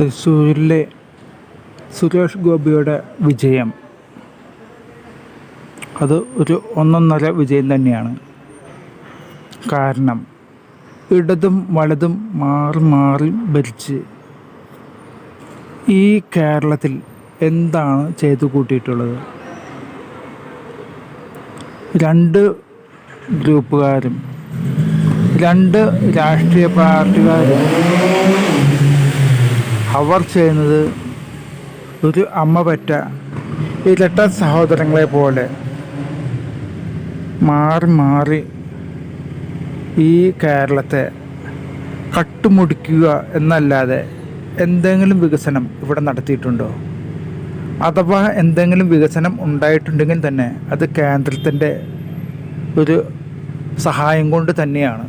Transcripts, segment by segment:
തൃശ്ശൂരിലെ സുരേഷ് ഗോപിയുടെ വിജയം. അത് ഒരു ഒന്നൊന്നര വിജയം തന്നെയാണ്. കാരണം ഇടതും വലതും മാറി മാറി ഭരിച്ച് ഈ കേരളത്തിൽ എന്താണ് ചെയ്തു കൂട്ടിയിട്ടുള്ളത്? രണ്ട് ഗ്രൂപ്പുകാരും രണ്ട് രാഷ്ട്രീയ പാർട്ടിക്കാരും അവർ ചെയ്യുന്നത് ഒരു അമ്മ പറ്റ ഇരട്ട സഹോദരങ്ങളെ പോലെ മാറി മാറി ഈ കേരളത്തെ കട്ടുമുടിക്കുക എന്നല്ലാതെ എന്തെങ്കിലും വികസനം ഇവിടെ നടത്തിയിട്ടുണ്ടോ? അഥവാ എന്തെങ്കിലും വികസനം ഉണ്ടായിട്ടുണ്ടെങ്കിൽ തന്നെ അത് കേന്ദ്രത്തിന്റെ ഒരു സഹായം കൊണ്ട് തന്നെയാണ്.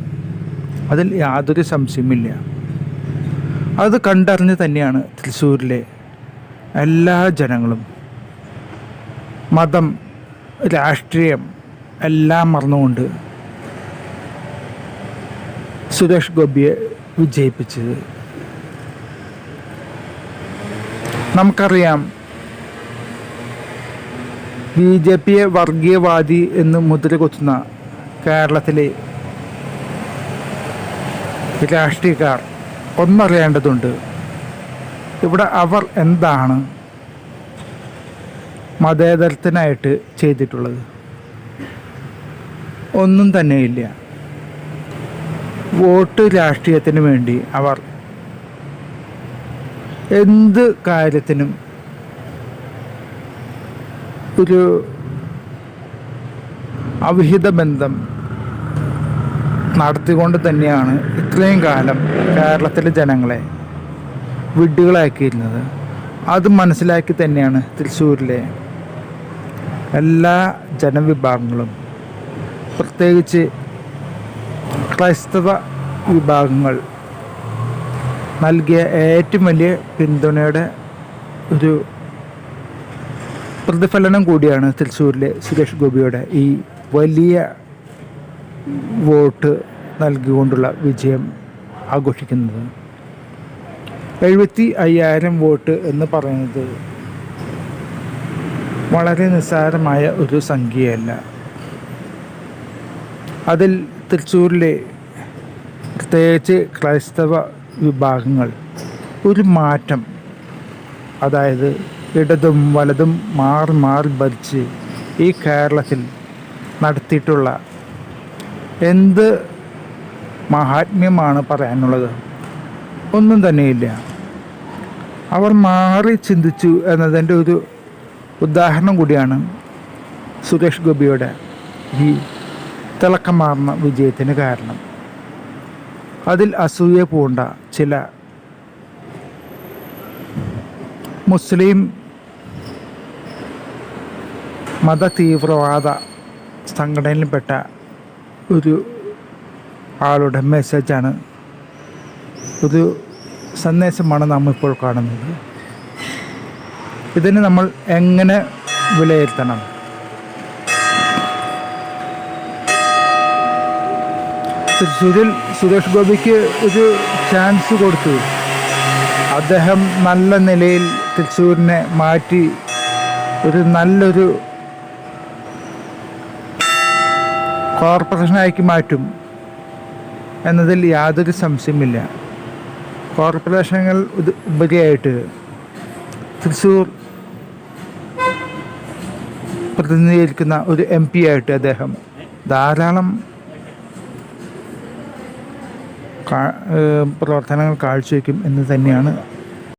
അതിൽ യാതൊരു സംശയമില്ല അത് കണ്ടറിഞ്ഞ് തന്നെയാണ് തൃശ്ശൂരിലെ എല്ലാ ജനങ്ങളും. മതം രാഷ്ട്രീയം എല്ലാം മറന്നുകൊണ്ട് സുരേഷ് ഗോപിയെ വിജയിപ്പിച്ചത്. നമുക്കറിയാം ബി ജെ പിയെ വർഗീയവാദി എന്ന് മുദ്ര കൊത്തുന്ന കേരളത്തിലെ രാഷ്ട്രീയക്കാർ ഒന്നറിയേണ്ടതുണ്ട്. ഇവിടെ അവർ എന്താണ് മതേതരത്തിനായിട്ട് ചെയ്തിട്ടുള്ളത്? ഒന്നും തന്നെയില്ല. വോട്ട് രാഷ്ട്രീയത്തിന് വേണ്ടി അവർ എന്ത് കാര്യത്തിനും ഒരു അവിഹിത ബന്ധം നടത്തിക്കൊണ്ട് തന്നെയാണ് ഇത്രയും കാലം കേരളത്തിലെ ജനങ്ങളെ വിഡ്ഢികളാക്കിയിരുന്നത്. അത് മനസ്സിലാക്കി തന്നെയാണ് തൃശ്ശൂരിലെ എല്ലാ ജനവിഭാഗങ്ങളും. പ്രത്യേകിച്ച് ക്രൈസ്തവ വിഭാഗങ്ങൾ നൽകിയ ഏറ്റവും വലിയ പിന്തുണയുടെ ഒരു പ്രതിഫലനം കൂടിയാണ് തൃശ്ശൂരിലെ സുരേഷ് ഗോപിയുടെ ഈ വലിയ വോട്ട് നൽകിക്കൊണ്ടുള്ള വിജയം ആഘോഷിക്കുന്നത്. എഴുപത്തി അയ്യായിരം വോട്ട് എന്ന് പറയുന്നത് വളരെ നിസ്സാരമായ ഒരു സംഖ്യയല്ല. അതിൽ തൃശ്ശൂരിലെ പ്രത്യേകിച്ച് ക്രൈസ്തവ വിഭാഗങ്ങൾ ഒരു മാറ്റം അതായത് ഇടതും വലതും മാറി മാറി ഭരിച്ച് ഈ കേരളത്തിൽ നടത്തിയിട്ടുള്ള എന്ത് മഹാത്മ്യമാണ് പറയാനുള്ളത്? ഒന്നും തന്നെയില്ല. അവർ മാറി ചിന്തിച്ചു എന്നതിന്റെ ഒരു ഉദാഹരണം കൂടിയാണ് സുരേഷ് ഗോപിയുടെ ഈ തിളക്കമാർന്ന വിജയത്തിന് കാരണം. അതിൽ അസൂയ പൂണ്ട ചില മുസ്ലിം മത തീവ്രവാദ സംഘടനയിൽപ്പെട്ട ഒരു ആളുടെ മെസ്സേജാണ് ഒരു സന്ദേശമാണ് നാം ഇപ്പോൾ കാണുന്നത്. ഇതിന് നമ്മൾ എങ്ങനെ വിലയിരുത്തണം? തൃശ്ശൂരിൽ സുരേഷ് ഗോപിക്ക് ഒരു ചാൻസ് കൊടുത്തു. അദ്ദേഹം നല്ല നിലയിൽ തൃശ്ശൂരിനെ മാറ്റി ഒരു നല്ലൊരു കോർപ്പറേഷനാക്കി മാറ്റും എന്നതിൽ യാതൊരു സംശയമില്ല കോർപ്പറേഷനുകൾ ഉപരിയായിട്ട് തൃശ്ശൂർ പ്രതിനിധീകരിക്കുന്ന ഒരു എം പി ആയിട്ട് അദ്ദേഹം ധാരാളം പ്രവർത്തനങ്ങൾ കാഴ്ചവെക്കും എന്ന് തന്നെയാണ്